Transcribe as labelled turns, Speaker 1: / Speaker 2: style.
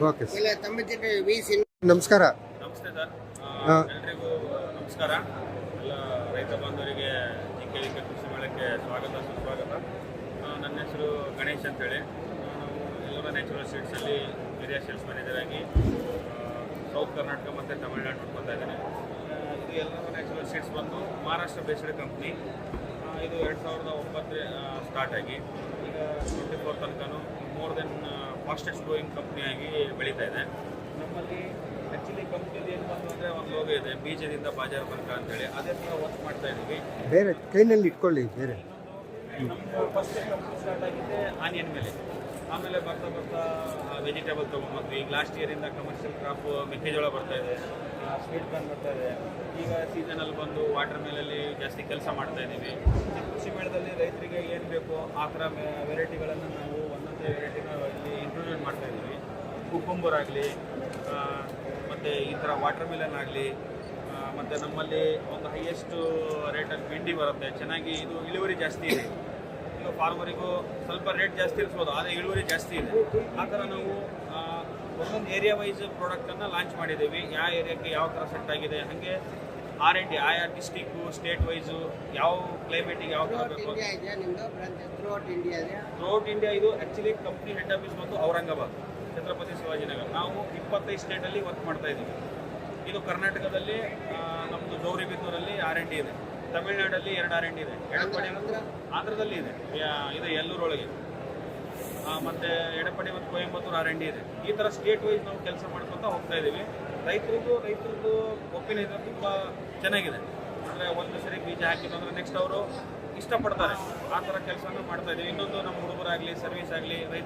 Speaker 1: Okay sir
Speaker 2: ಇಲ್ಲ ತಮ್ಮ ಜೊತೆ ವಿ ಸಿನ್
Speaker 1: ನಮಸ್ಕಾರ.
Speaker 3: ನಮಸ್ತೆ ಸರ್. ಆ, ಎಲ್ರಿಗೂ ನಮಸ್ಕಾರ. ಎಲ್ಲ ರೈತ ಬಾಂಧವರಿಗೆ ಜಿಂಕೆ ಕೆ ಕೃಷಿ ಮೇಳಕ್ಕೆ ಸ್ವಾಗತ ಸುಸ್ವಾಗತ. ಆ, ನನ್ನ ಹೆಸರು ಗಣೇಶ್ ಅಂತೇಳಿ. ನಾನು ಎಲ್ಲರ ನ್ಯಾಚುರಲ್ ಸೀಡ್ಸಲ್ಲಿ ಏರಿಯಾ ಸೇಲ್ಸ್ ಮ್ಯಾನೇಜರ್ ಆಗಿ ಸೌತ್ ಕರ್ನಾಟಕ ಮತ್ತು ತಮಿಳುನಾಡು ನೋಡ್ಕೊತಾ ಇದ್ದೇನೆ. ಆ, ಇದು ಎಲ್ಲರ ನ್ಯಾಚುರಲ್ ಸೀಡ್ಸ್ ಬಂದು ಮಹಾರಾಷ್ಟ್ರ ಬೇಸ್ಡ್ ಕಂಪ್ನಿ ಇದು ಎರಡು ಸಾವಿರದ ಒಂಬತ್ತರ ಸ್ಟಾರ್ಟ್ ಆಗಿ. ಈಗ ಟ್ವೆಂಟಿ ಫೋರ್ ತನಕನೂ ಮೋರ್ ದೆನ್ ಫಾಸ್ಟೆಸ್ಟ್ ಗ್ರೋಯಿಂಗ್ ಕಂಪ್ನಿಯಾಗಿ ಬೆಳೀತಾ ಇದೆ. ನಮ್ಮಲ್ಲಿ ಆ್ಯಕ್ಚುಲಿ ಕಂಪ್ನಿಲಿ ಏನು ಬಂತು ಅಂದರೆ ಒಂದು ಲೋಗೋ ಇದೆ ಬೀಜದಿಂದ ಬಾಜಾರ್ ತನಕ ಅಂತೇಳಿ. ಅದೇ ಥರ ವರ್ಕ್ ಮಾಡ್ತಾ ಇದ್ದೀವಿ
Speaker 1: ಬೇರೆ ಕೈನಲ್ಲಿ ಇಟ್ಕೊಳ್ಳಿ ಬೇರೆ.
Speaker 3: ಫಸ್ಟ್ ಕಂಪ್ನಿ ಸ್ಟಾರ್ಟ್ ಆಗಿದೆ ಆನಿಯನ್ ಮೇಲೆ. ಆಮೇಲೆ ಬರ್ತಾ ಬರ್ತಾ ವೆಜಿಟೇಬಲ್ ತೊಗೊಂಬಂದ್ವಿ. ಈಗ ಲಾಸ್ಟ್ ಇಯರಿಂದ ಕಮರ್ಷಿಯಲ್ ಕ್ರಾಪ್ ಮೆಕ್ಕೆಜೋಳ ಬರ್ತಾ ಇದೆ. ಸ್ವೀಟ್ ಕಾರ್ನ್ ಬರ್ತಾ ಇದೆ. ಈಗ ಸೀಸನಲ್ಲಿ ಬಂದು ವಾಟರ್ ಮೇಲಲ್ಲಿ ಜಾಸ್ತಿ ಕೆಲಸ ಮಾಡ್ತಾ ಇದ್ದೀವಿ ಕೃಷಿ ಮೇಳದಲ್ಲಿ ರೈತರಿಗೆ ಏನು ಬೇಕೋ ಆ ಥರ ವೆರೈಟಿಗಳನ್ನು ನಾವು ಇಲ್ಲಿ ಇಂಟ್ರೊಡ್ಯೂಸ್ ಮಾಡ್ತಾ ಇದ್ದೀವಿ ಕುಕುಂಬರ್ ಆಗಲಿ ಮತ್ತು ಈ ಥರ ವಾಟರ್ ಮಿಲನ್ ಆಗಲಿ ಮತ್ತು ನಮ್ಮಲ್ಲಿ ಒಂದು ಹೈಯೆಸ್ಟು ರೇಟಲ್ಲಿ ಭಿಂಡಿ ಬರುತ್ತೆ. ಚೆನ್ನಾಗಿ ಇದು ಇಳುವರಿ ಜಾಸ್ತಿ ಇದೆ. ಈಗ ಫಾರ್ಮರಿಗೂ ಸ್ವಲ್ಪ ರೇಟ್ ಜಾಸ್ತಿ ಇರಿಸ್ಬೋದು, ಆದರೆ ಇಳುವರಿ ಜಾಸ್ತಿ ಇದೆ. ಆ ಥರ ನಾವು ಒಂದೊಂದು ಏರಿಯಾ ವೈಸ್ ಪ್ರಾಡಕ್ಟನ್ನು ಲಾಂಚ್ ಮಾಡಿದ್ದೀವಿ. ಯಾವ ಏರಿಯಾಕ್ಕೆ ಯಾವ ಥರ ಸೆಟ್ ಆಗಿದೆ, ಹಾಗೆ ಆರ್ ಎನ್ ಡಿ ಆಯಾ ಡಿಸ್ಟಿಕ್ಕು ಸ್ಟೇಟ್ ವೈಸು ಯಾವ ಕ್ಲೈಮೇಟಿಗೆ ಯಾವ ಥ್ರೂಔಟ್ ಇಂಡಿಯಾ ಇದು ಆ್ಯಕ್ಚುಲಿ ಕಂಪ್ನಿ ಹೆಡ್ ಆಫೀಸ್ ಬಂದು ಔರಂಗಾಬಾದ್ ಛತ್ರಪತಿ ಶಿವಾಜಿನಗರ್. ನಾವು ಇಪ್ಪತ್ತೈದು ಸ್ಟೇಟಲ್ಲಿ ವರ್ಕ್ ಮಾಡ್ತಾ ಇದ್ದೀವಿ. ಇದು ಕರ್ನಾಟಕದಲ್ಲಿ ನಮ್ದು ನಮ್ಮದು ಗೌರಿಬಿದ್ದೂರಲ್ಲಿ ಆರ್ ಎನ್ ಡಿ ಇದೆ. ತಮಿಳ್ನಾಡಲ್ಲಿ ಎರಡು ಆರ್ ಎನ್ ಡಿ ಇದೆ. ಎಡಪಡಿ ಆಂಧ್ರದಲ್ಲಿ ಇದೆ. ಇದೆ ಇದು ಎಲ್ಲೂರೊಳಗೆ ಮತ್ತು ಮತ್ತೆ ಎಡಪಡಿ ಮತ್ತು ಕೊಯಂಬತ್ತೂರು ಆರ್ ಎನ್ ಡಿ ಇದೆ. ಈ ಥರ ಸ್ಟೇಟ್ ವೈಸ್ ನಾವು ಕೆಲಸ ಮಾಡ್ಕೊತಾ ಹೋಗ್ತಾ ಇದ್ದೀವಿ. ರೈತರಿಗೂ ರೈತರದ್ದು ಒಪಿನಿಯನ್ ತುಂಬ ಚೆನ್ನಾಗಿದೆ. ಅಂದರೆ ಒಂದು ಸರಿ ಬೀಜ ಹಾಕಿದ್ದು ಅಂದರೆ ನೆಕ್ಸ್ಟ್ ಅವರು ಇಷ್ಟಪಡ್ತಾರೆ. ಆ ಥರ ಕೆಲಸನ ಮಾಡ್ತಾ ಇದ್ದೀವಿ. ಇನ್ನೊಂದು ನಮ್ಮ ಹುಡುಗರಾಗಲಿ ಸರ್ವಿಸ್ ಆಗಲಿ ರೈತ